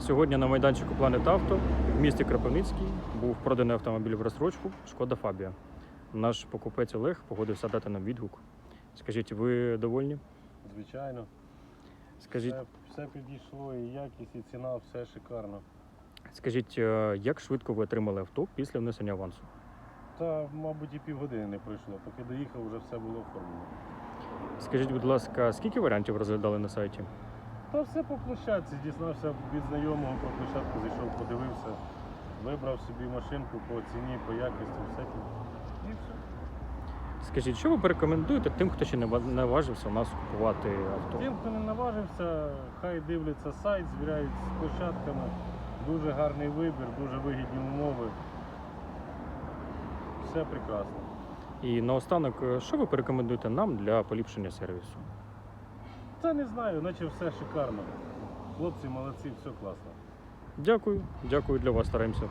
Сьогодні на майданчику Планет Авто в місті Кропивницький був проданий автомобіль в розстрочку Шкода Фабія. Наш покупець Олег погодився дати нам відгук. Скажіть, ви довольні? Звичайно. Скажіть, Все, все підійшло, і якість, і ціна, все шикарно. скажіть, е, як швидко ви отримали авто після внесення авансу? Та, мабуть, і півгодини не пройшло. Поки доїхав, вже все було оформлено. Скажіть, будь ласка, скільки варіантів розглядали на сайті? Та все по площадці, дізнався від знайомого про площадку, зайшов, подивився, вибрав собі машинку по ціні, по якості, все. І все. Скажіть, що ви порекомендуєте тим, хто ще не наважився у нас купувати авто? Тим, хто не наважився, хай дивляться сайт, звіряють з площадками. Дуже гарний вибір, дуже вигідні умови. Все прекрасно. І наостанок, е, що ви порекомендуєте нам для поліпшення сервісу? Та не знаю, наче все шикарно. Хлопці молодці, все класно. Дякую, дякую для вас, стараємося.